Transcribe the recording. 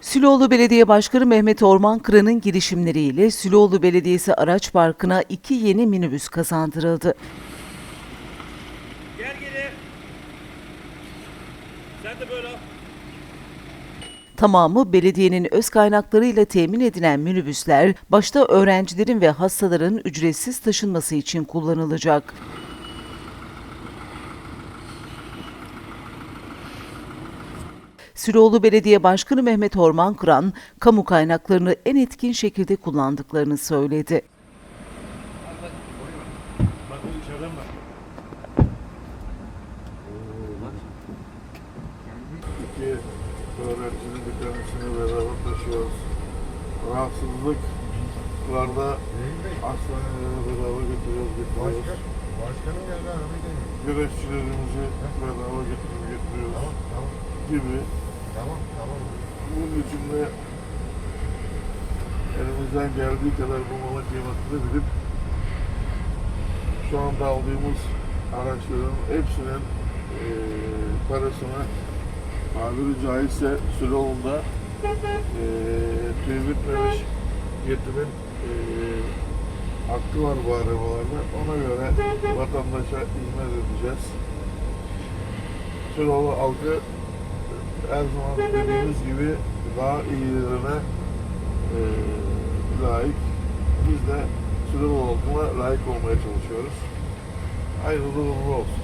Süloğlu Belediye Başkanı Mehmet Orman Kıran'ın girişimleriyle Süloğlu Belediyesi Araç Parkı'na iki yeni minibüs kazandırıldı. Gel geri. Sen de böyle. Tamamı belediyenin öz kaynaklarıyla temin edilen minibüsler, başta öğrencilerin ve hastaların ücretsiz taşınması için kullanılacak. Süloğlu Belediye Başkanı Mehmet Orman Kıran, kamu kaynaklarını en etkin şekilde kullandıklarını söyledi. İki öğrencinin bir tanesini beraber taşıyoruz. Rahatsızlıklarda hastanelere beraber götürüyoruz, getiriyoruz. Başkanım geldi arabayı. Güreşçilerimizi beraber getirip getiriyoruz Tamam, tamam, gibi. İçin de elimizden geldiği kadar bu malın kıymetini bilip şu anda aldığımız araçların hepsinin eee parasını tabiri caizse Süloğlu'nda eee tüy bitmemiş yetimin eee hakkı var bu arabalarda. Ona göre vatandaşa hizmet edeceğiz. Süloğlu halkı her zaman dediğimiz gibi daha iyilerine eee layık. Biz de Süloğlu halkına layık olmaya çalışıyoruz. Hayırlı uğurlu olsun.